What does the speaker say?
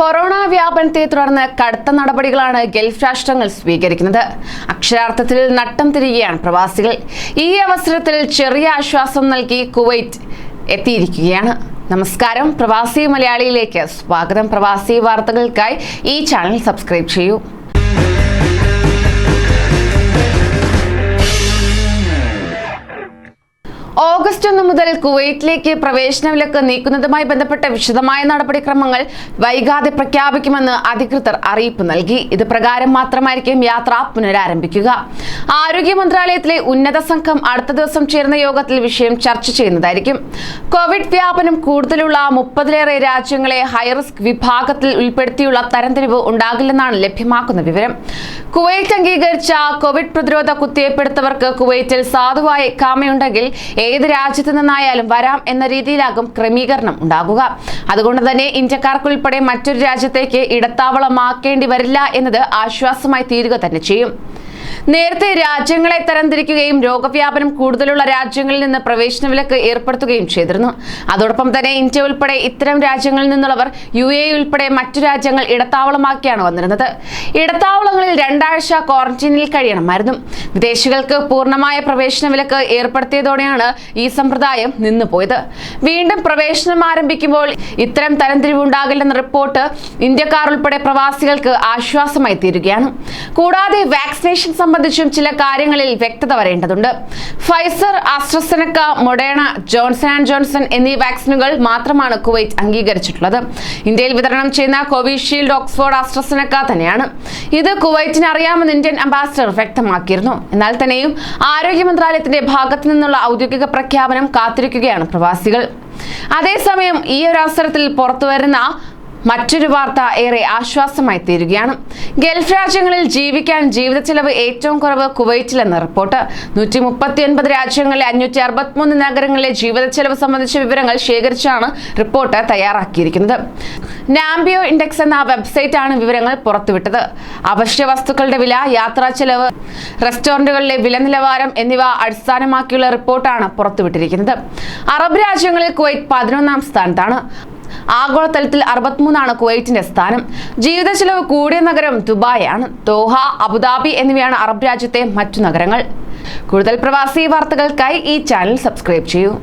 Corona വ്യാപനത്തെ തുടർന്ന് കടുത്ത നടപടികളാണ് ഗൾഫ് രാഷ്ട്രങ്ങൾ സ്വീകരിക്കുന്നത്. അക്ഷരാർത്ഥത്തിൽ നട്ടം തിരികെയാണ് പ്രവാസികൾ. ഈ അവസരത്തിൽ ചെറിയ ആശ്വാസം നൽകി കുവൈറ്റ് എത്തിയിരിക്കുകയാണ്. നമസ്കാരം. പ്രവാസി മലയാളിയിലേക്ക് സ്വാഗതം. പ്രവാസി വാർത്തകൾക്കായി ഈ ചാനൽ സബ്സ്ക്രൈബ് ചെയ്യൂ. ഓഗസ്റ്റ് ഒന്ന് മുതൽ കുവൈറ്റിലേക്ക് പ്രവേശന വിലക്ക് നീക്കുന്നതുമായി ബന്ധപ്പെട്ട വിശദമായ നടപടിക്രമങ്ങൾ വൈകാതെ പ്രഖ്യാപിക്കുമെന്ന് അധികൃതർ അറിയിപ്പ് നൽകി. ഇത് പ്രകാരം മാത്രമായിരിക്കും യാത്ര പുനരാരംഭിക്കുക. ആരോഗ്യ മന്ത്രാലയത്തിലെ ഉന്നത സംഘം അടുത്ത ദിവസം ചേർന്ന യോഗത്തിൽ വിഷയം ചർച്ച ചെയ്യുന്നതായിരിക്കും. കോവിഡ് വ്യാപനം കൂടുതലുള്ള മുപ്പതിലേറെ രാജ്യങ്ങളെ ഹൈറിസ്ക് വിഭാഗത്തിൽ ഉൾപ്പെടുത്തിയുള്ള തരംതിരിവ് ഉണ്ടാകില്ലെന്നാണ് ലഭ്യമാക്കുന്ന വിവരം. കുവൈറ്റ് അംഗീകരിച്ച കോവിഡ് പ്രതിരോധ കുത്തിവയ്പ്പെടുത്തവർക്ക് കുവൈറ്റിൽ സാധുവായി കാമയുണ്ടെങ്കിൽ ഏത് രാജ്യത്ത് നിന്നായാലും വരാം എന്ന രീതിയിലാകും ക്രമീകരണം ഉണ്ടാകുക അതുകൊണ്ട് തന്നെ ഇന്ത്യക്കാർക്കുൾപ്പെടെ മറ്റൊരു രാജ്യത്തേക്ക് ഇടത്താവളമാക്കേണ്ടി വരില്ല എന്നത് ആശ്വാസമായി തീരുക തന്നെ ചെയ്യും. നേരത്തെ രാജ്യങ്ങളെ തരംതിരിക്കുകയും രോഗവ്യാപനം കൂടുതലുള്ള രാജ്യങ്ങളിൽ നിന്ന് പ്രവേശന വിലക്ക് ഏർപ്പെടുത്തുകയും ചെയ്തിരുന്നു. അതോടൊപ്പം തന്നെ ഇന്ത്യ ഉൾപ്പെടെ ഇത്തരം രാജ്യങ്ങളിൽ നിന്നുള്ളവർ യു എ ഉൾപ്പെടെ മറ്റു രാജ്യങ്ങൾ ഇടത്താവളമാക്കിയാണ് വന്നിരുന്നത്. ഇടത്താവളങ്ങളിൽ രണ്ടാഴ്ച ക്വാറന്റീനിൽ കഴിയണമായിരുന്നു. വിദേശികൾക്ക് പൂർണമായ പ്രവേശന വിലക്ക് ഏർപ്പെടുത്തിയതോടെയാണ് ഈ സമ്പ്രദായം നിന്നുപോയത് വീണ്ടും പ്രവേശനം ആരംഭിക്കുമ്പോൾ ഇത്തരം തരംതിരിവുണ്ടാകില്ലെന്ന റിപ്പോർട്ട് ഇന്ത്യക്കാർ ഉൾപ്പെടെ പ്രവാസികൾക്ക് ആശ്വാസമായി തീരുകയാണ്. കൂടാതെ വാക്സിനേഷൻ സംബന്ധിച്ചും ചില കാര്യങ്ങളിൽ വ്യക്തത വരേണ്ടതുണ്ട്. Pfizer AstraZeneca Moderna Johnson and Johnson എന്നീ വാക്സിനുകൾ മാത്രമാണ് കുവൈറ്റ് അംഗീകരിച്ചിട്ടുള്ളത്. ഇന്ത്യയിൽ വിതരണം ചെയ്യുന്ന കോവിഷീൽഡ് ഓക്സ്ഫോർഡ് ആസ്ട്രസെനക്ക തന്നെയാണ്. ഇത് കുവൈറ്റിന് അറിയാമെന്ന് ഇന്ത്യൻ അംബാസിഡർ വ്യക്തമാക്കിയിരുന്നു. എന്നാൽ തന്നെയും ആരോഗ്യ മന്ത്രാലയത്തിന്റെ ഭാഗത്തു നിന്നുള്ള ഔദ്യോഗിക പ്രഖ്യാപനം കാത്തിരിക്കുകയാണ് പ്രവാസികൾ. അതേസമയം ഈ ഒരു അവസരത്തിൽ പുറത്തുവരുന്ന മറ്റൊരു വാർത്ത ഏറെ ആശ്വാസമായി തീരുകയാണ്. ഗൾഫ് രാജ്യങ്ങളിൽ ജീവിക്കാൻ ജീവിത ചെലവ് ഏറ്റവും കുറവ് കുവൈറ്റിലെന്ന റിപ്പോർട്ട്. നൂറ്റി മുപ്പത്തി ഒൻപത് രാജ്യങ്ങളിലെ അഞ്ഞൂറ്റി അറുപത്തിമൂന്ന് നഗരങ്ങളിലെ ജീവിത ചെലവ് സംബന്ധിച്ച വിവരങ്ങൾ ശേഖരിച്ചാണ് റിപ്പോർട്ട് തയ്യാറാക്കിയിരിക്കുന്നത്. നാംബിയോ ഇൻഡെക്സ് എന്ന വെബ്സൈറ്റാണ് വിവരങ്ങൾ പുറത്തുവിട്ടത്. അവശ്യ വസ്തുക്കളുടെ വില യാത്രാ ചെലവ് റെസ്റ്റോറന്റുകളിലെ വില നിലവാരം എന്നിവ അടിസ്ഥാനമാക്കിയുള്ള റിപ്പോർട്ടാണ് പുറത്തുവിട്ടിരിക്കുന്നത്. അറബ് രാജ്യങ്ങളിൽ കുവൈറ്റ് പതിനൊന്നാം സ്ഥാനത്താണ്. ആഗോളതലത്തിൽ അറുപത്തിമൂന്നാണ് കുവൈറ്റിന്റെ സ്ഥാനം. ജീവിത ചെലവ് കൂടിയ നഗരം ദുബായാണ്. ദോഹ അബുദാബി എന്നിവയാണ് അറബ് രാജ്യത്തെ മറ്റു നഗരങ്ങൾ. കൂടുതൽ പ്രവാസി വാർത്തകൾക്കായി ഈ ചാനൽ സബ്സ്ക്രൈബ് ചെയ്യൂ.